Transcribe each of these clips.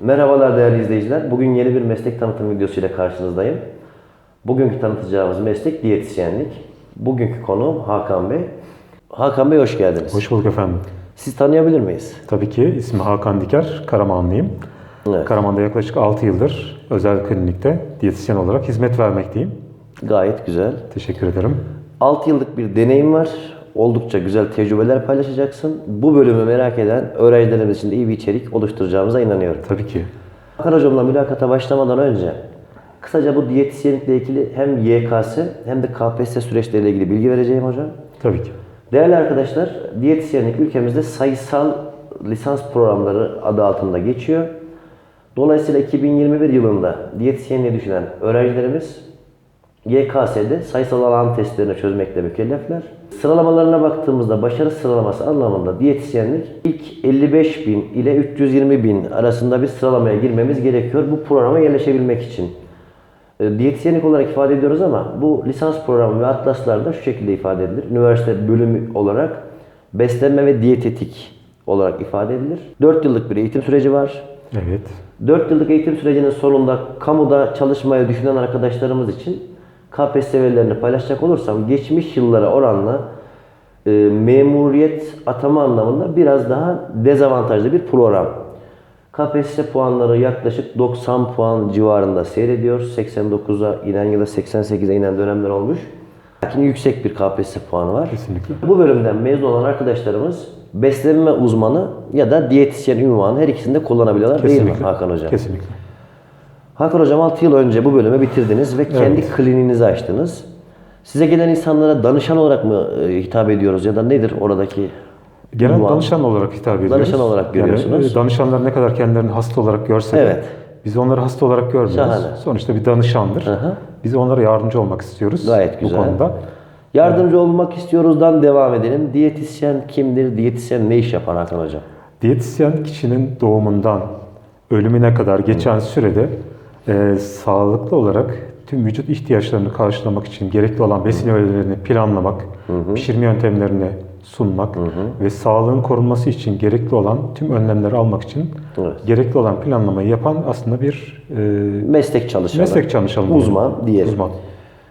Merhabalar değerli izleyiciler. Bugün yeni bir meslek tanıtım videosu ile karşınızdayım. Bugünkü tanıtacağımız meslek diyetisyenlik. Bugünkü konuğum Hakan Bey. Hakan Bey hoş geldiniz. Hoş bulduk efendim. Siz tanıyabilir miyiz? Tabii ki ismim Hakan Diker, Karamanlıyım. Evet. Karaman'da yaklaşık 6 yıldır özel klinikte diyetisyen olarak hizmet vermekteyim. Gayet güzel. Teşekkür ederim. 6 yıllık bir deneyim var. Oldukça güzel tecrübeler paylaşacaksın. Bu bölümü merak eden öğrencilerimiz için de iyi bir içerik oluşturacağımıza inanıyorum. Tabii ki. Hakan Hocam'la mülakata başlamadan önce kısaca bu diyetisyenlikle ilgili hem YKS hem de KPSS süreçleriyle ilgili bilgi vereceğim hocam. Tabii ki. Değerli arkadaşlar, diyetisyenlik ülkemizde sayısal lisans programları adı altında geçiyor. Dolayısıyla 2021 yılında diyetisyenliği düşünen öğrencilerimiz YKS'de sayısal alan testlerini çözmekle mükellefler. Sıralamalarına baktığımızda başarı sıralaması anlamında diyetisyenlik ilk 55 bin ile 320 bin arasında bir sıralamaya girmemiz gerekiyor bu programa yerleşebilmek için. E, Diyetisyenlik olarak ifade ediyoruz ama bu lisans programı ve atlaslarda şu şekilde ifade edilir. Üniversite bölümü olarak beslenme ve diyetetik olarak ifade edilir. 4 yıllık bir eğitim süreci var. Evet. 4 yıllık eğitim sürecinin sonunda kamuda çalışmaya düşünen arkadaşlarımız için KPSS verilerini paylaşacak olursam geçmiş yıllara oranla e, memuriyet atama anlamında biraz daha dezavantajlı bir program. KPSS puanları yaklaşık 90 puan civarında seyrediyor. 89'a inen ya da 88'e inen dönemler olmuş. Lakin yüksek bir KPSS puanı var. Kesinlikle. Bu bölümden mezun olan arkadaşlarımız beslenme uzmanı ya da diyetisyen ünvanı her ikisini de kullanabiliyorlar değil mi Kesinlikle. Hakan Hocam? Kesinlikle. Hakan Hocam 6 yıl önce bu bölümü bitirdiniz ve kendi kliniğinizi açtınız. Size gelen insanlara danışan olarak mı e, hitap ediyoruz ya da nedir oradaki Genel ünvan? danışan olarak hitap ediyoruz. Danışan olarak görüyorsunuz. Yani, e, danışanlar ne kadar kendilerini hasta olarak görse de Evet. biz onları hasta olarak görmüyoruz. Şahane. Sonuçta bir danışandır. hı. Biz onlara yardımcı olmak istiyoruz Gayet güzel. bu konuda. Yardımcı olmak istiyoruzdan devam edelim. Diyetisyen kimdir? Diyetisyen ne iş yapar Hakan Hocam? Diyetisyen kişinin doğumundan ölümüne kadar geçen sürede e, sağlıklı olarak tüm vücut ihtiyaçlarını karşılamak için gerekli olan besin öğelerini planlamak, pişirme yöntemlerini sunmak ve sağlığın korunması için gerekli olan tüm önlemleri almak için Evet. gerekli olan planlamayı yapan aslında bir e, Meslek çalışanı. meslek çalışanı. Uzman diyelim. Uzman.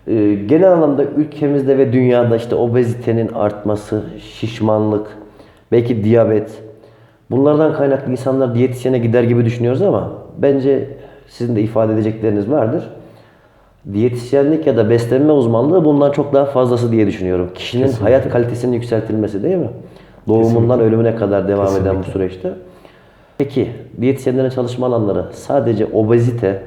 Ee, genel anlamda ülkemizde ve dünyada işte obezitenin artması, şişmanlık, belki diyabet bunlardan kaynaklı insanlar diyetisyene gider gibi düşünüyoruz ama bence sizin de ifade edecekleriniz vardır. Diyetisyenlik ya da beslenme uzmanlığı bundan çok daha fazlası diye düşünüyorum. Kişinin hayat kalitesinin yükseltilmesi değil mi? Doğumundan ölümüne kadar devam eden bu süreçte. Peki diyetisyenlerin çalışma alanları sadece obezite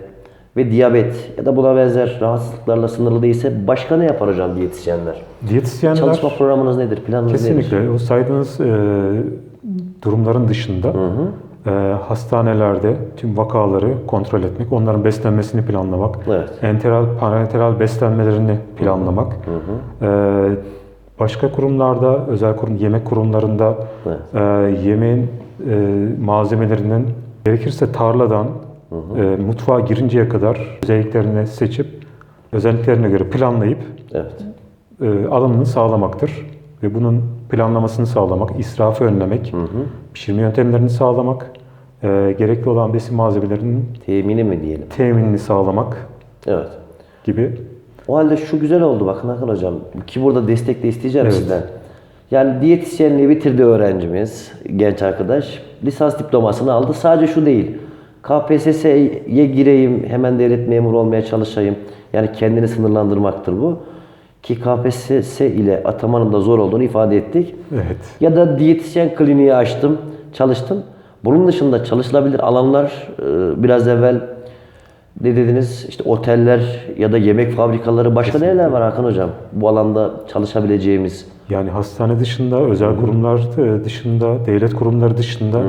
ve diyabet ya da buna benzer rahatsızlıklarla sınırlı değilse başka ne yapar hocam diyetisyenler? Diyetisyenler Çalışma programınız nedir? Planınız nedir? Kesinlikle. O saydığınız e, durumların dışında e, hastanelerde tüm vakaları kontrol etmek, onların beslenmesini planlamak, Evet. enteral, parenteral beslenmelerini planlamak, e, başka kurumlarda, özel kurum, yemek kurumlarında e, yemeğin e, malzemelerinin gerekirse tarladan e, mutfağa girinceye kadar özelliklerini seçip özelliklerine göre planlayıp Evet. e, alımını sağlamaktır. Ve bunun planlamasını sağlamak, israfı önlemek, pişirme yöntemlerini sağlamak, e, gerekli olan besin malzemelerinin Temini mi diyelim? teminini sağlamak Evet. gibi. O halde şu güzel oldu bakın Hakan hocam ki burada destek de isteyeceğim Evet. sizden. Yani diyetisyenliği bitirdi öğrencimiz, genç arkadaş. Lisans diplomasını aldı. Sadece şu değil. KPSS'ye gireyim, hemen devlet memuru olmaya çalışayım. Yani kendini sınırlandırmaktır bu. Ki KPSS ile atamanın da zor olduğunu ifade ettik. Evet. Ya da diyetisyen kliniği açtım, çalıştım. Bunun dışında çalışılabilir alanlar e, biraz evvel ne dediniz? İşte oteller ya da yemek fabrikaları başka neler var Hakan hocam? Bu alanda çalışabileceğimiz. Yani hastane dışında, özel kurumlar e, dışında, devlet kurumları dışında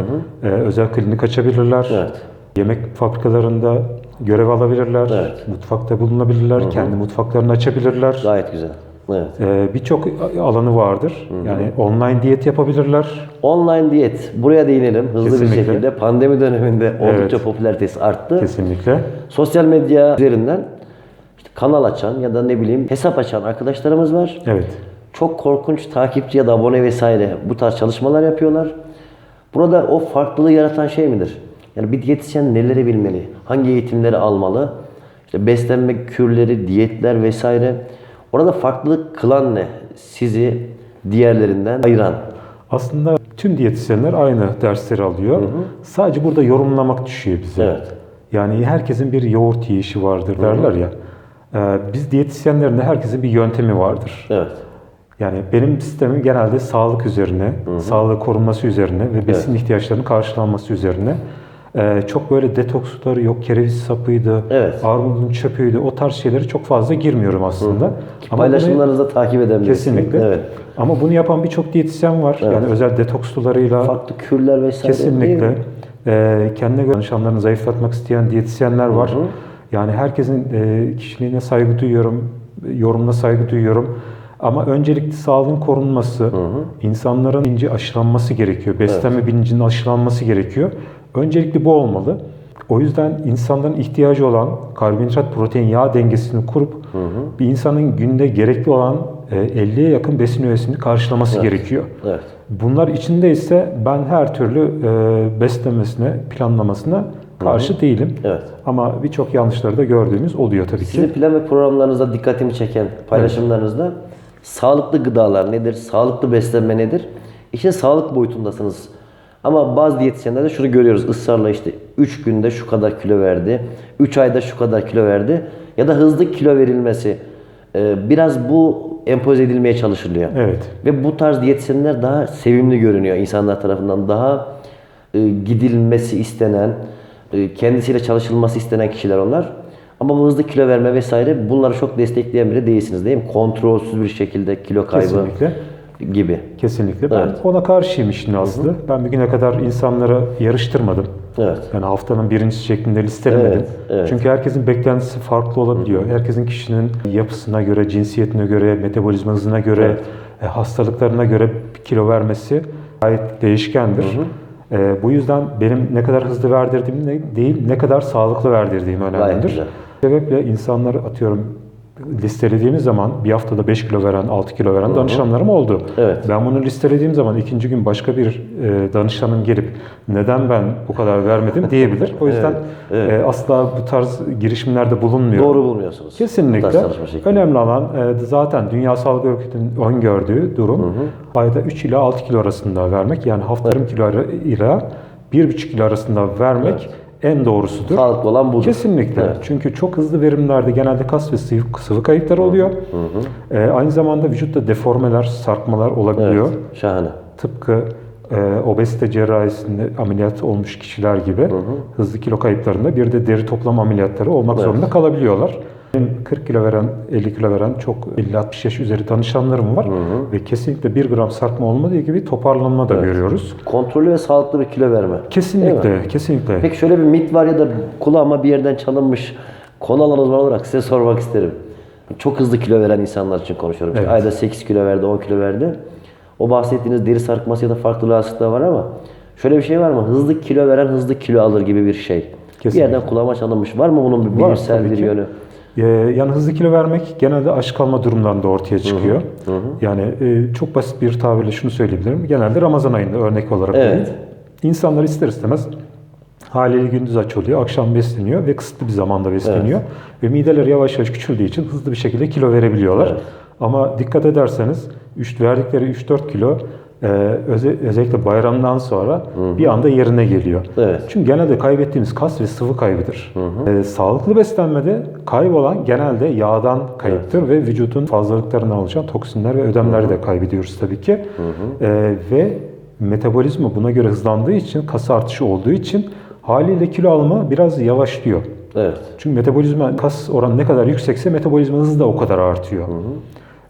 e, özel klinik açabilirler. Evet. Yemek fabrikalarında görev alabilirler. Evet. Mutfakta bulunabilirler. Kendi mutfaklarını açabilirler. Gayet güzel. Evet. E, Birçok alanı vardır. Yani online diyet yapabilirler. Online diyet. Buraya değinelim hızlı bir Kesinlikle. şekilde. Pandemi döneminde oldukça Evet. popülaritesi arttı. Kesinlikle. Sosyal medya üzerinden işte kanal açan ya da ne bileyim hesap açan arkadaşlarımız var. Evet. Çok korkunç takipçi ya da abone vesaire bu tarz çalışmalar yapıyorlar. Burada o farklılığı yaratan şey midir? Yani bir diyetisyen neleri bilmeli? Hangi eğitimleri almalı? İşte beslenme kürleri, diyetler vesaire. Orada farklılık kılan ne? Sizi diğerlerinden ayıran. Aslında tüm diyetisyenler aynı dersleri alıyor. Sadece burada yorumlamak düşüyor bize. Evet. Yani herkesin bir yoğurt yiyişi vardır derler ya. Ee, biz diyetisyenlerin de herkesin bir yöntemi vardır. Evet. Yani benim sistemim genelde sağlık üzerine, sağlığı korunması üzerine ve besin ihtiyaçlarının karşılanması üzerine. Ee, çok böyle detoksları yok, kereviz sapıydı, Evet. armudun çöpüydü o tarz şeyleri çok fazla girmiyorum aslında. Ama bunu- Paylaşımlarınızı da takip eden birisiyim. kesinlikle. Evet. Ama bunu yapan birçok diyetisyen var. Yani özel detoks sularıyla Farklı kürler vesaire. Kesinlikle. Ee, kendine göre danışanlarını zayıflatmak isteyen diyetisyenler var. Yani herkesin e, kişiliğine saygı duyuyorum, yorumuna saygı duyuyorum. Ama öncelikli sağlığın korunması, insanların bilinci aşılanması gerekiyor. Beslenme bilincinin aşılanması gerekiyor. Öncelikli bu olmalı. O yüzden insanların ihtiyacı olan karbonhidrat, protein, yağ dengesini kurup bir insanın günde gerekli olan e, 50'ye yakın besin öğesini karşılaması gerekiyor. Evet. Bunlar içinde ise ben her türlü e, beslemesine, planlamasına karşı değilim. Evet. Ama birçok yanlışları da gördüğümüz oluyor tabii Sizin ki. plan ve programlarınızda dikkatimi çeken paylaşımlarınızda sağlıklı gıdalar nedir? Sağlıklı beslenme nedir? İşin sağlık boyutundasınız. Ama bazı diyetisyenlerde şunu görüyoruz ısrarla işte 3 günde şu kadar kilo verdi, 3 ayda şu kadar kilo verdi ya da hızlı kilo verilmesi. Ee, Biraz bu empoze edilmeye çalışılıyor. Evet. Ve bu tarz diyetisyenler daha sevimli görünüyor insanlar tarafından. Daha e, gidilmesi istenen, e, kendisiyle çalışılması istenen kişiler onlar. Ama bu hızlı kilo verme vesaire bunları çok destekleyen biri değilsiniz değil mi? Kontrolsüz bir şekilde kilo kaybı Kesinlikle. Gibi. Kesinlikle. Ben Evet. ona karşıyım işin aslı. Ben bir güne kadar insanları yarıştırmadım. Evet. Yani haftanın birincisi şeklinde listelemedim. Evet, evet. Çünkü herkesin beklentisi farklı olabiliyor. Herkesin kişinin yapısına göre, cinsiyetine göre, metabolizma hızına göre, Evet. e, hastalıklarına göre kilo vermesi gayet değişkendir. E, bu yüzden benim ne kadar hızlı verdirdiğim değil, ne kadar sağlıklı verdirdiğim önemlidir. sebeple insanları atıyorum listelediğimiz zaman bir haftada 5 kilo veren, 6 kilo veren danışanlarım oldu. Evet. Ben bunu listelediğim zaman ikinci gün başka bir e, danışanım gelip neden ben bu kadar vermedim diyebilir. O yüzden e, asla bu tarz girişimlerde bulunmuyor. Doğru bulmuyorsunuz. Bu Kesinlikle. Önemli olan e, zaten Dünya Sağlık Örgütü'nün öngördüğü durum ayda 3 ila 6 kilo arasında vermek. Yani haftanın kilo ara- ile 1,5 kilo arasında vermek en doğrusudur. Sağlıklı olan budur. Kesinlikle. Evet. Çünkü çok hızlı verimlerde genelde kas ve sıvı, sıvı kayıpları oluyor. Ee, aynı zamanda vücutta deformeler, sarkmalar olabiliyor. Evet. Şahane. Tıpkı e, obezite cerrahisinde ameliyat olmuş kişiler gibi hızlı kilo kayıplarında bir de deri toplama ameliyatları olmak zorunda kalabiliyorlar. Benim 40 kilo veren, 50 kilo veren çok 50-60 yaş üzeri danışanlarım var ve kesinlikle 1 gram sarkma olmadığı gibi toparlanma da görüyoruz. Kontrollü ve sağlıklı bir kilo verme. Kesinlikle, kesinlikle. Peki şöyle bir mit var ya da kulağıma bir yerden çalınmış konu alan uzman olarak size sormak isterim. Çok hızlı kilo veren insanlar için konuşuyorum. İşte Evet. Ayda 8 kilo verdi, 10 kilo verdi. O bahsettiğiniz deri sarkması ya da farklı rahatsızlıklar var ama şöyle bir şey var mı? Hızlı kilo veren hızlı kilo alır gibi bir şey. Bir Kesinlikle. yerden kulağıma çalınmış. Var mı bunun bir bilimsel bir ki. yönü? Ee, yani hızlı kilo vermek genelde aç kalma durumlarında ortaya çıkıyor. Yani e, çok basit bir tabirle şunu söyleyebilirim. Genelde Ramazan ayında örnek olarak Evet. İnsanlar ister istemez haliyle gündüz aç oluyor, akşam besleniyor ve kısıtlı bir zamanda besleniyor. Ve mideleri yavaş yavaş küçüldüğü için hızlı bir şekilde kilo verebiliyorlar. Evet. Ama dikkat ederseniz üç, verdikleri 3-4 kilo e, öze- özellikle bayramdan sonra bir anda yerine geliyor. Evet. Çünkü genelde kaybettiğimiz kas ve sıvı kaybıdır. Ee, sağlıklı beslenmede kaybolan genelde yağdan kayıptır ve vücudun fazlalıklarından oluşan toksinler ve ödemleri de kaybediyoruz tabii ki. Ee, ve metabolizma buna göre hızlandığı için, kas artışı olduğu için haliyle kilo alımı biraz yavaşlıyor. Evet. Çünkü metabolizma kas oranı ne kadar yüksekse metabolizma hızı da o kadar artıyor.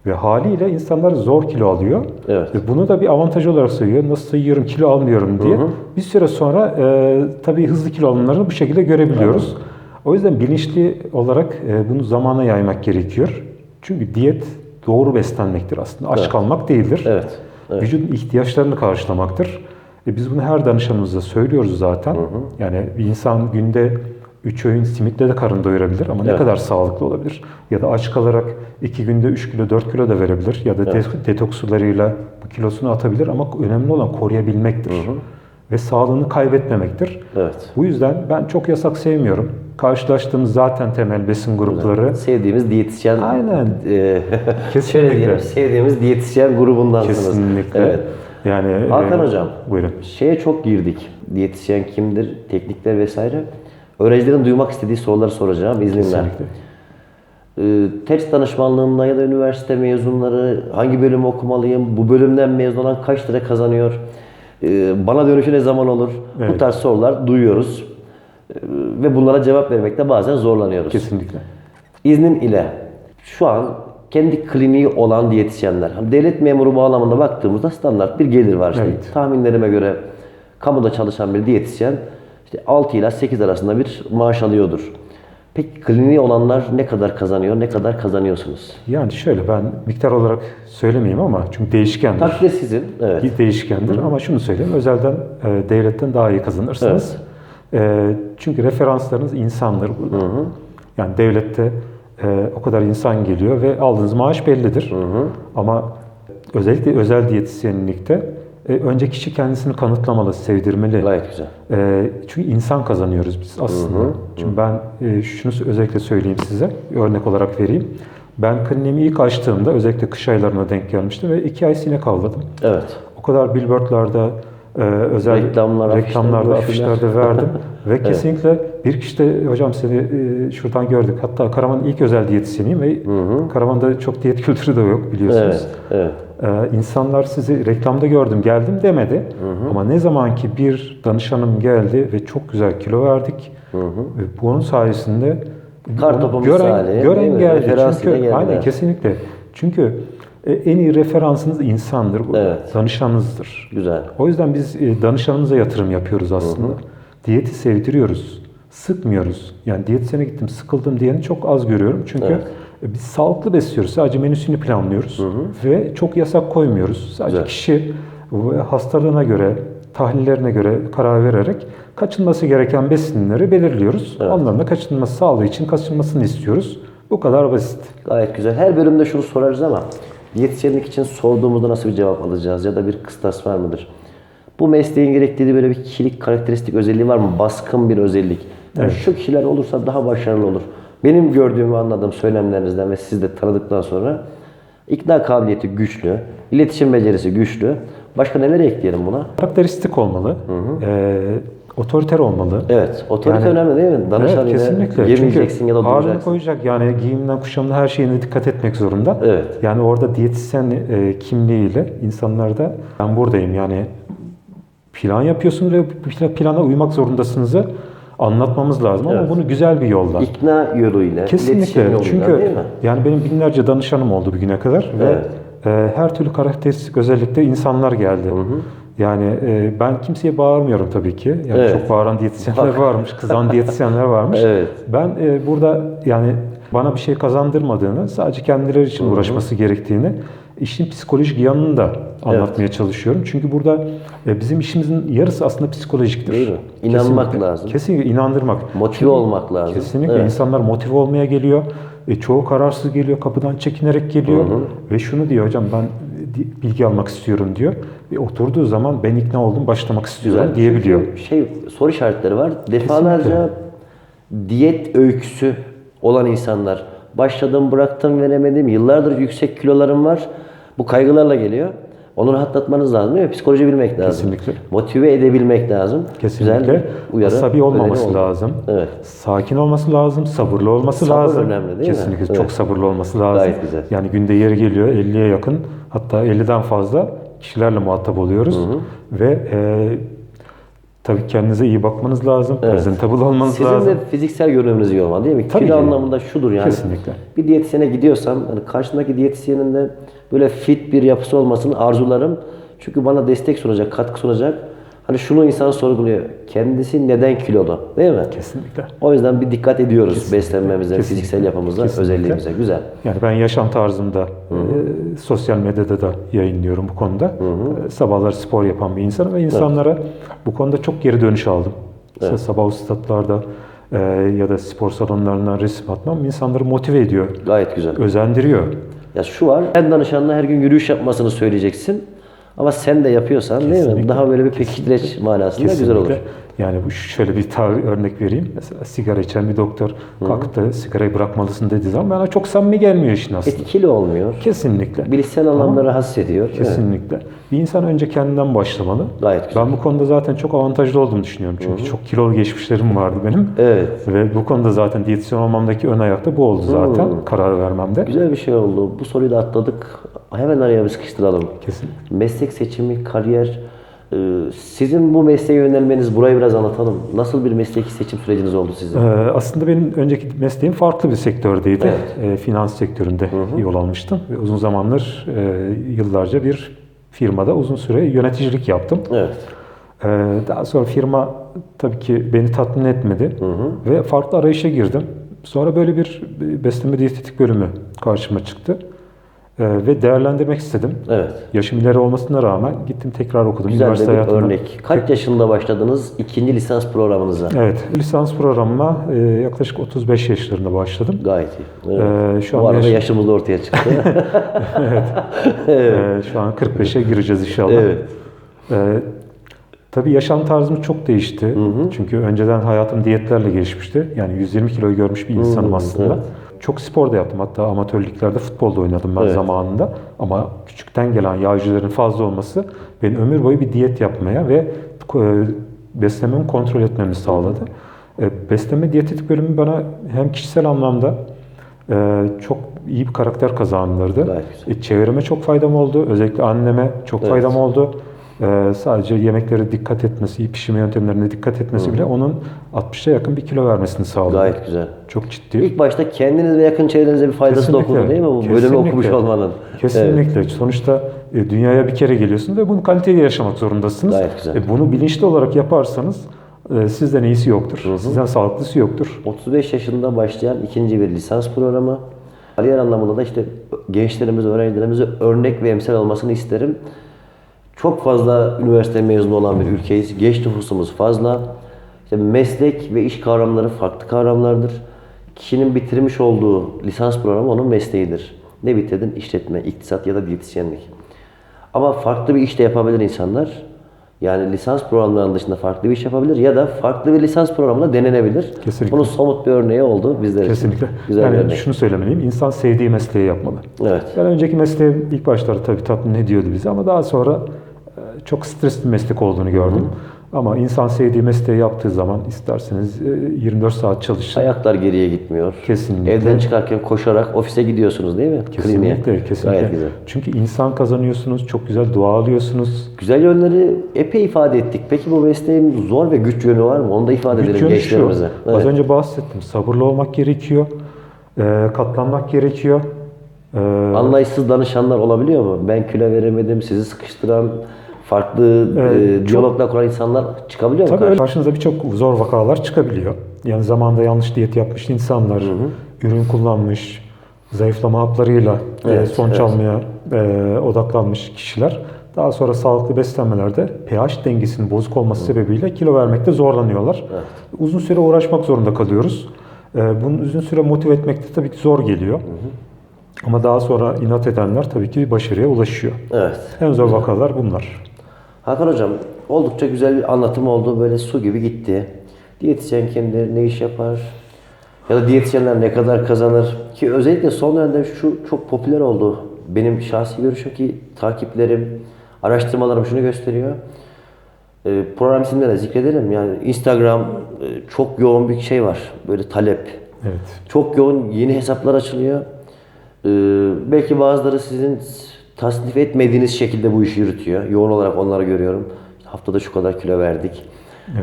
Ve haliyle insanlar zor kilo alıyor. Evet. Ve bunu da bir avantaj olarak sayıyor. Nasıl yiyorum kilo almıyorum diye. Bir süre sonra e, tabii hızlı kilo alımlarını bu şekilde görebiliyoruz. O yüzden bilinçli olarak e, bunu zamana yaymak gerekiyor. Çünkü diyet doğru beslenmektir aslında. Aç Evet. kalmak değildir. Evet. Evet. Vücudun ihtiyaçlarını karşılamaktır. E biz bunu her danışanımıza söylüyoruz zaten. Yani bir insan günde 3 öğün simitle de karın doyurabilir ama ne Evet. kadar sağlıklı olabilir? Ya da aç kalarak 2 günde 3 kilo 4 kilo da verebilir ya da de- detoks sularıyla bu kilosunu atabilir ama önemli olan koruyabilmektir. ve sağlığını kaybetmemektir. Evet. Bu yüzden ben çok yasak sevmiyorum. Karşılaştığımız zaten temel besin grupları. Sevdiğimiz diyetisyen. Aynen. E, Kesinlikle. şöyle diyelim, sevdiğimiz diyetisyen grubundansınız. Kesinlikle. Evet. Yani Hakan e, hocam. Buyurun. Şeye çok girdik. Diyetisyen kimdir, teknikler vesaire. Öğrencilerin duymak istediği soruları soracağım izninle. Ee, test danışmanlığında ya da üniversite mezunları hangi bölümü okumalıyım, bu bölümden mezun olan kaç lira kazanıyor, Ee, bana dönüşü ne zaman olur? Bu Evet. tarz sorular duyuyoruz. Ee, ve bunlara cevap vermekte bazen zorlanıyoruz. Kesinlikle. İznin ile şu an kendi kliniği olan diyetisyenler, hani devlet memuru bağlamında baktığımızda standart bir gelir var. İşte Evet. Tahminlerime göre kamuda çalışan bir diyetisyen işte 6 ile 8 arasında bir maaş alıyordur. Peki kliniği olanlar ne kadar kazanıyor, ne kadar kazanıyorsunuz? Yani şöyle ben miktar olarak söylemeyeyim ama çünkü değişkendir. Takdir sizin. Evet. Bir değişkendir ama şunu söyleyeyim özelden e, devletten daha iyi kazanırsınız. E, çünkü referanslarınız insandır burada. Yani devlette e, o kadar insan geliyor ve aldığınız maaş bellidir. Ama özellikle özel diyetisyenlikte e, önce kişi kendisini kanıtlamalı, sevdirmeli. Gayet güzel. E, çünkü insan kazanıyoruz biz aslında. Çünkü ben e, şunu özellikle söyleyeyim size, örnek olarak vereyim. Ben kliniğimi ilk açtığımda özellikle kış aylarına denk gelmiştim ve iki ay sinek avladım. Evet. O kadar billboardlarda, e, özel Reklamlar, reklamlarda, broşürler. afişlerde verdim. ve kesinlikle bir kişi de hocam seni e, şuradan gördük. Hatta Karaman'ın ilk özel diyetisyeniyim ve Karaman'da çok diyet kültürü de yok biliyorsunuz. Evet. Evet. Ee, insanlar sizi reklamda gördüm geldim demedi. Ama ne zaman ki bir danışanım geldi ve çok güzel kilo verdik. Ve bunun sayesinde Kartopu onu gören, değil gören geldi. Çünkü geldiler. aynen kesinlikle. Çünkü e, en iyi referansınız insandır. Evet. Danışanınızdır. Güzel. O yüzden biz e, danışanımıza yatırım yapıyoruz aslında. Diyeti sevdiriyoruz. Sıkmıyoruz. Yani diyetisyene gittim sıkıldım diyeni çok az görüyorum. Çünkü Evet. E, biz sağlıklı besliyoruz. Sadece menüsünü planlıyoruz. Ve çok yasak koymuyoruz. Sadece Güzel. kişi hastalığına göre, tahlillerine göre karar vererek kaçınması gereken besinleri belirliyoruz. Evet. Onların da kaçınması sağlığı için kaçınmasını istiyoruz. Bu kadar basit. Gayet güzel. Her bölümde şunu sorarız ama diyetisyenlik için sorduğumuzda nasıl bir cevap alacağız ya da bir kıstas var mıdır? Bu mesleğin gerektirdiği böyle bir kişilik karakteristik özelliği var mı? Baskın bir özellik. Yani Şu kişiler olursa daha başarılı olur. Benim gördüğüm ve anladığım söylemlerinizden ve siz de tanıdıktan sonra ikna kabiliyeti güçlü, iletişim becerisi güçlü. Başka neler ekleyelim buna? Karakteristik olmalı. E, otoriter olmalı. Evet, otorite Yani- önemli değil mi? Danışan evet, kesinlikle. yemeyeceksin Çünkü ya da duracaksın. koyacak. Yani giyiminden kuşamına her şeyine dikkat etmek zorunda. Evet. Yani orada diyetisyen e, kimliğiyle insanlarda ben buradayım yani plan yapıyorsunuz ve plana uymak zorundasınızı anlatmamız lazım ama Evet. bunu güzel bir yoldan. İkna yoluyla, iletişim Kesinlikle. yoluyla Çünkü değil mi? yani benim binlerce danışanım oldu bugüne kadar ve Evet. e, her türlü karakteristik özellikle insanlar geldi. Yani e, ben kimseye bağırmıyorum tabii ki. Yani Evet. çok bağıran diyetisyenler varmış, kızan diyetisyenler varmış. Evet. Ben e, burada yani bana bir şey kazandırmadığını, sadece kendileri için uğraşması gerektiğini, işin psikolojik yanını da anlatmaya çalışıyorum. Çünkü burada e, bizim işimizin yarısı aslında psikolojiktir. Değil mi? İnanmak Kesinlikle. lazım. Kesinlikle inandırmak. Motive Çünkü- olmak lazım. Kesinlikle Evet. insanlar motive olmaya geliyor. E, çoğu kararsız geliyor, kapıdan çekinerek geliyor ve şunu diyor hocam ben bilgi almak istiyorum diyor. Ve oturduğu zaman ben ikna oldum, başlamak istiyorum Güzel. diyebiliyor. Şey soru işaretleri var. Defalarca diyet öyküsü olan insanlar. Başladım, bıraktım, veremedim. Yıllardır yüksek kilolarım var. Bu kaygılarla geliyor. Onu rahatlatmanız lazım değil mi? Psikoloji bilmek lazım. Kesinlikle. Motive edebilmek lazım. Kesinlikle. Güzel uyarı. Asabi olmaması lazım. Evet. Sakin olması lazım, sabırlı olması Sabır lazım. önemli değil mi? Kesinlikle Evet. çok sabırlı olması lazım. Gayet güzel. Yani günde yeri geliyor 50'ye yakın hatta 50'den fazla kişilerle muhatap oluyoruz ve e, tabii kendinize iyi bakmanız lazım, presentable olmanız Sizin lazım. de fiziksel görünümünüz iyi olmalı değil mi? Tabii Kilo ki. anlamında şudur yani. Kesinlikle. Bir diyetisyene gidiyorsam hani karşımdaki diyetisyenin de böyle fit bir yapısı olmasını arzularım. Çünkü bana destek sunacak, katkı sunacak. Hani şunu insan sorguluyor. Kendisi neden kilolu? Değil mi? Kesinlikle. O yüzden bir dikkat ediyoruz beslenmemize, Kesinlikle. fiziksel yapımıza, Kesinlikle. özelliğimize. Güzel. Yani ben yaşam tarzımda, e, sosyal medyada da yayınlıyorum bu konuda. E, sabahları spor yapan bir insanım ve insanlara bu konuda çok geri dönüş aldım. Mesela sabah statlarda e, ya da spor salonlarından resim atmam insanları motive ediyor, Gayet güzel. özendiriyor. Ya şu var, ben danışanına her gün yürüyüş yapmasını söyleyeceksin. Ama sen de yapıyorsan değil mi? Kesinlikle. Daha böyle bir pekiştireç manasında güzel olur. Yani bu şöyle bir tar- örnek vereyim. Mesela sigara içen bir doktor kalkıp da sigarayı bırakmalısın dediği zaman bana çok samimi gelmiyor işin aslında. Etkili olmuyor. Kesinlikle. Bilişsel anlamda rahatsız ediyor. Evet. Kesinlikle. Bir insan önce kendinden başlamalı. Gayet güzel. Ben bu konuda zaten çok avantajlı olduğumu düşünüyorum. Çünkü çok kilolu geçmişlerim vardı benim. Evet. Ve bu konuda zaten diyetisyen olmamdaki ön ayakta bu oldu zaten. Karar vermemde. Güzel bir şey oldu. Bu soruyu da atladık. Hemen araya bir sıkıştıralım. Kesinlikle. Meslek seçimi, kariyer. e, Sizin bu mesleğe yönelmeniz, burayı biraz anlatalım. Nasıl bir mesleki seçim süreciniz oldu sizin? Ee, aslında benim önceki mesleğim farklı bir sektördeydi. Evet. Ee, finans sektöründe yol almıştım. Ve uzun zamandır, e, yıllarca bir firmada uzun süre yöneticilik yaptım. Evet. Ee, daha sonra firma tabii ki beni tatmin etmedi ve farklı arayışa girdim. Sonra böyle bir besleme diyetetik bölümü karşıma çıktı. Ee, ve değerlendirmek istedim. Evet. Yaşım ileri olmasına rağmen gittim tekrar okudum. Güzel de Üniversite bir hayatımda- örnek. Kaç yaşında başladınız ikinci lisans programınıza? Evet, lisans programıma e, yaklaşık 35 yaşlarında başladım. Gayet iyi. Evet. Ee, şu Bu arada yaş- yaşımız da ortaya çıktı. Ee, şu an 45'e gireceğiz inşallah. evet. Ee, tabii yaşam tarzım çok değişti. Çünkü önceden hayatım diyetlerle geçmişti. Yani 120 kiloyu görmüş bir insanım aslında. evet. Çok spor da yaptım. Hatta amatörlüklerde futbolda oynadım ben Evet. zamanında. Ama küçükten gelen yağ hücrelerin fazla olması beni ömür boyu bir diyet yapmaya ve e, beslememi kontrol etmemi sağladı. E, besleme diyetetik bölümü bana hem kişisel anlamda e, çok iyi bir karakter kazandırdı. Gayet güzel. E, çevreme çok faydam oldu. Özellikle anneme çok Evet. faydam oldu. E, sadece yemeklere dikkat etmesi, pişirme yöntemlerine dikkat etmesi bile onun 60'a yakın bir kilo vermesini sağladı. Gayet güzel. Çok ciddi. İlk başta kendiniz ve yakın çevrenize bir faydası dokundu değil mi? Bu bölümü Kesinlikle. okumuş olmanın. Kesinlikle. Sonuçta e, dünyaya bir kere geliyorsunuz ve bunu kaliteli yaşamak zorundasınız. Gayet güzel. E, bunu bilinçli olarak yaparsanız e, sizden iyisi yoktur. Sizden sağlıklısı yoktur. 35 yaşında başlayan ikinci bir lisans programı. Kariyer anlamında da işte gençlerimiz, öğrencilerimize örnek ve emsal olmasını isterim. Çok fazla üniversite mezunu olan bir ülkeyiz. Genç nüfusumuz fazla. İşte meslek ve iş kavramları farklı kavramlardır. Kişinin bitirmiş olduğu lisans programı onun mesleğidir. Ne bitirdin? İşletme, iktisat ya da diyetisyenlik. Ama farklı bir iş de yapabilir insanlar. Yani lisans programlarının dışında farklı bir iş yapabilir ya da farklı bir lisans programında denenebilir. Kesinlikle. Bunun somut bir örneği oldu bizler için. Kesinlikle. Güzel bir yani örnek. şunu söylemeliyim. İnsan sevdiği mesleği yapmalı. Evet. Ben önceki mesleğim ilk başlarda tabii tatmin ediyordu bizi ama daha sonra çok stresli bir meslek olduğunu gördüm. Ama insan sevdiği mesleği yaptığı zaman isterseniz e, 24 saat çalışın. Ayaklar geriye gitmiyor. Kesinlikle. Evden çıkarken koşarak ofise gidiyorsunuz değil mi? Kliniğe. Kesinlikle, kesinlikle. Gayet güzel. Çünkü insan kazanıyorsunuz, çok güzel dua alıyorsunuz. Güzel yönleri epey ifade ettik. Peki bu mesleğin zor ve güç yönü var mı? Onu da ifade Güç edelim gençlerimize. Az Evet. önce bahsettim. Sabırlı olmak gerekiyor. e, katlanmak gerekiyor. E, Anlayışsız danışanlar olabiliyor mu? Ben kilo veremedim, sizi sıkıştıran, farklı Evet, e, diyaloglar kuran insanlar çıkabiliyor mu? Tabii karşınıza? birçok zor vakalar çıkabiliyor. Yani zamanında yanlış diyet yapmış insanlar, ürün kullanmış, zayıflama haplarıyla e, Evet, sonuç evet. almaya e, odaklanmış kişiler daha sonra sağlıklı beslenmelerde pH dengesinin bozuk olması sebebiyle kilo vermekte zorlanıyorlar. Uzun süre uğraşmak zorunda kalıyoruz. E, Bunu uzun süre motive etmek de tabii ki zor geliyor. Ama daha sonra inat edenler tabii ki başarıya ulaşıyor. Evet. En zor vakalar bunlar. Hakan Hocam oldukça güzel bir anlatım oldu. Böyle su gibi gitti. Diyetisyen kimdir, ne iş yapar? Ya da diyetisyenler ne kadar kazanır? Ki özellikle son dönemde şu çok popüler oldu. Benim şahsi görüşüm ki takiplerim, araştırmalarım şunu gösteriyor. Ee, program isimleri de zikredelim. Yani Instagram e, çok yoğun bir şey var. Böyle talep. Evet. Çok yoğun yeni hesaplar açılıyor. Ee, belki bazıları sizin tasnif etmediğiniz şekilde bu işi yürütüyor. Yoğun olarak onları görüyorum. Haftada şu kadar kilo verdik.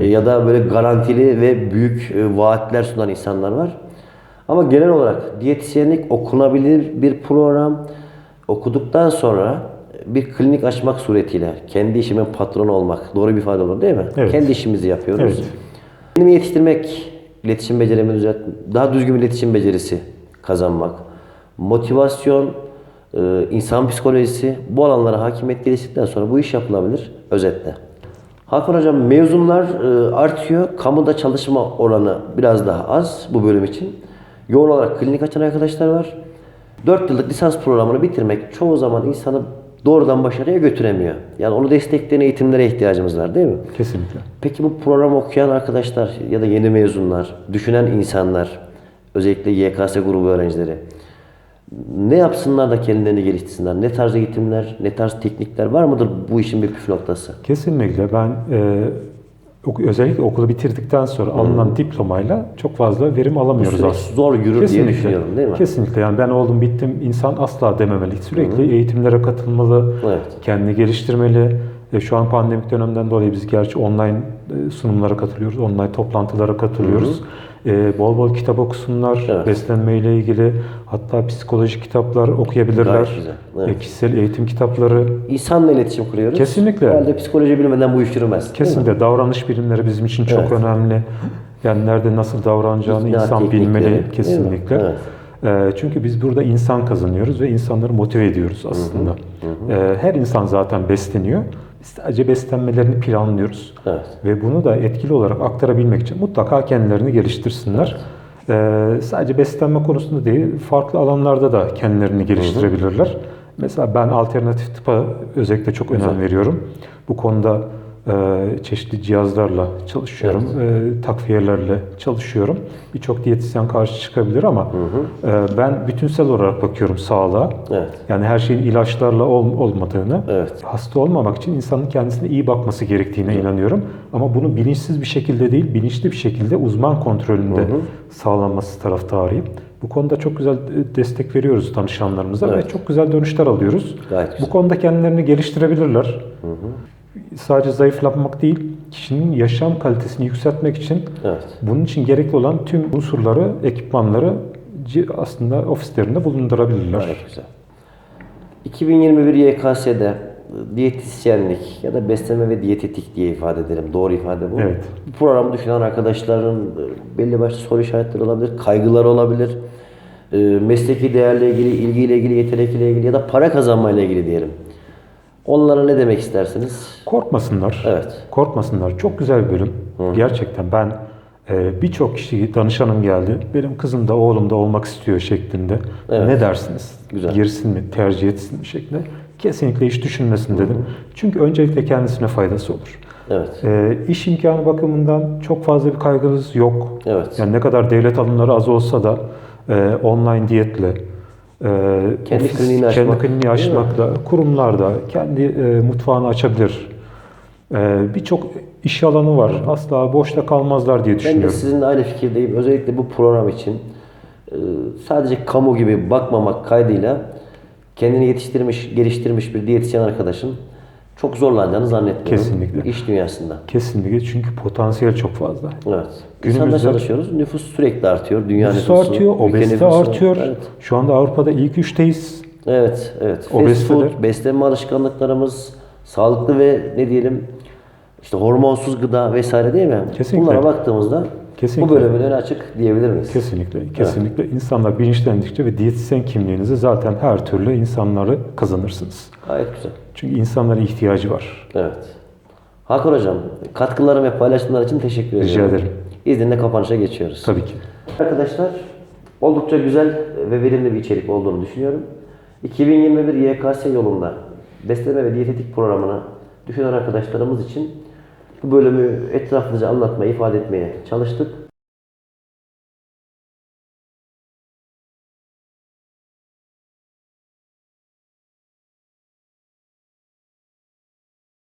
Ee, ya da böyle garantili ve büyük e, vaatler sunan insanlar var. Ama genel olarak diyetisyenlik okunabilir bir program. Okuduktan sonra bir klinik açmak suretiyle kendi işimin patronu olmak doğru bir ifade olur değil mi? Evet. Kendi işimizi yapıyoruz. Evet. Kendimi yetiştirmek, iletişim becerimi düzelt, daha düzgün bir iletişim becerisi kazanmak, motivasyon, e, insan psikolojisi bu alanlara hakimiyet geliştikten sonra bu iş yapılabilir özetle. Hakan Hocam mezunlar e, artıyor. Kamuda çalışma oranı biraz daha az bu bölüm için. Yoğun olarak klinik açan arkadaşlar var. 4 yıllık lisans programını bitirmek çoğu zaman insanı doğrudan başarıya götüremiyor. Yani onu destekleyen eğitimlere ihtiyacımız var değil mi? Kesinlikle. Peki bu programı okuyan arkadaşlar ya da yeni mezunlar, düşünen insanlar, özellikle YKS grubu öğrencileri ne yapsınlar da kendilerini geliştirsinler? Ne tarz eğitimler, ne tarz teknikler var mıdır bu işin bir püf noktası? Kesinlikle ben e, özellikle okulu bitirdikten sonra alınan diplomayla çok fazla verim alamıyoruz aslında. zor yürür diye düşünüyorum değil mi? Kesinlikle yani ben oldum bittim insan asla dememeli. Sürekli eğitimlere katılmalı, Evet. kendini geliştirmeli. E, şu an pandemik dönemden dolayı biz gerçi online e, sunumlara katılıyoruz, online toplantılara katılıyoruz. E, bol bol kitap okusunlar, Evet. beslenmeyle ilgili hatta psikolojik kitaplar okuyabilirler. Gayet güzel, evet. E, kişisel eğitim kitapları. İnsanla iletişim kuruyoruz. Kesinlikle. Herhalde psikoloji bilmeden bu iş yürümez. Kesinlikle davranış bilimleri bizim için çok Evet. önemli. Yani nerede nasıl davranacağını İkna insan teknikleri, bilmeli kesinlikle. Evet. Ee, çünkü biz burada insan kazanıyoruz ve insanları motive ediyoruz aslında. Ee, her insan zaten besleniyor. Sadece beslenmelerini planlıyoruz. Evet. Ve bunu da etkili olarak aktarabilmek için mutlaka kendilerini geliştirsinler. Ee, sadece beslenme konusunda değil, farklı alanlarda da kendilerini geliştirebilirler. Mesela ben alternatif tıpa özellikle çok önem veriyorum. Bu konuda çeşitli cihazlarla çalışıyorum, e, takviyelerle çalışıyorum. Birçok diyetisyen karşı çıkabilir ama e, ben bütünsel olarak bakıyorum sağlığa. Evet. Yani her şeyin ilaçlarla ol- olmadığını, Evet. hasta olmamak için insanın kendisine iyi bakması gerektiğine inanıyorum. Ama bunu bilinçsiz bir şekilde değil, bilinçli bir şekilde uzman kontrolünde sağlanması taraftarıyım. Bu konuda çok güzel e, destek veriyoruz danışanlarımıza Evet. ve çok güzel dönüşler alıyoruz. Gayet güzel. Bu konuda kendilerini geliştirebilirler. Sadece zayıflamak değil, kişinin yaşam kalitesini yükseltmek için Evet. bunun için gerekli olan tüm unsurları, ekipmanları aslında ofislerinde bulundurabilirler. Gayet güzel. 2021 YKS'de diyetisyenlik ya da beslenme ve diyetetik diye ifade edelim. Doğru ifade bu. Evet. Bu programı düşünen arkadaşların e, belli başlı soru işaretleri olabilir, kaygıları olabilir. E, Mesleki değerle ilgili, ilgiyle ilgili, yetenekle ilgili ya da para kazanmayla ilgili diyelim. Onlara ne demek istersiniz? Korkmasınlar. Evet. Korkmasınlar. Çok güzel bir bölüm. Gerçekten ben e, birçok kişi danışanım geldi. Benim kızım da oğlum da olmak istiyor şeklinde. Evet. Ne dersiniz? Güzel. Girsin mi, tercih etsin mi şeklinde. Kesinlikle hiç düşünmesin dedim. Çünkü öncelikle kendisine faydası olur. Evet. E, iş imkanı bakımından çok fazla bir kaygınız yok. Evet. Yani ne kadar devlet alımları az olsa da e, online diyetle, Kendi ofis, kliniğini kendi açmak, mi? açmakla, kurumlarda kendi e, mutfağını açabilir. E, Birçok iş alanı var. Asla boşta kalmazlar diye Ben de düşünüyorum. sizinle aynı fikirdeyim. Özellikle bu program için e, sadece kamu gibi bakmamak kaydıyla kendini yetiştirmiş, geliştirmiş bir diyetisyen arkadaşın çok zorlanacağını zannetmiyorum. Kesinlikle. İş dünyasında. Kesinlikle çünkü potansiyel çok fazla. Evet. Günümüzde- İnsanla çalışıyoruz. Nüfus sürekli artıyor. Dünya Nüfusu nüfusu. artıyor, obezite artıyor. Evet. Şu anda Avrupa'da ilk üçteyiz. Evet, evet. Fast food, beslenme alışkanlıklarımız, sağlıklı ve ne diyelim işte hormonsuz gıda vesaire değil mi? Kesinlikle. Bunlara baktığımızda Kesinlikle. bu bölümün önü açık diyebilir miyiz? Kesinlikle, kesinlikle. İnsanlar bilinçlendikçe ve diyetisyen kimliğinizi zaten her türlü insanları kazanırsınız. Gayet güzel. Çünkü insanların ihtiyacı var. Evet. Hakan Hocam, katkılarım ve paylaşımlar için teşekkür ediyorum. Rica ederim. İzninle kapanışa geçiyoruz. Tabii ki. Arkadaşlar, oldukça güzel ve verimli bir içerik olduğunu düşünüyorum. 2021 YKS yolunda beslenme ve diyetetik programını düşünen arkadaşlarımız için bu bölümü etraflıca anlatmaya, ifade etmeye çalıştık.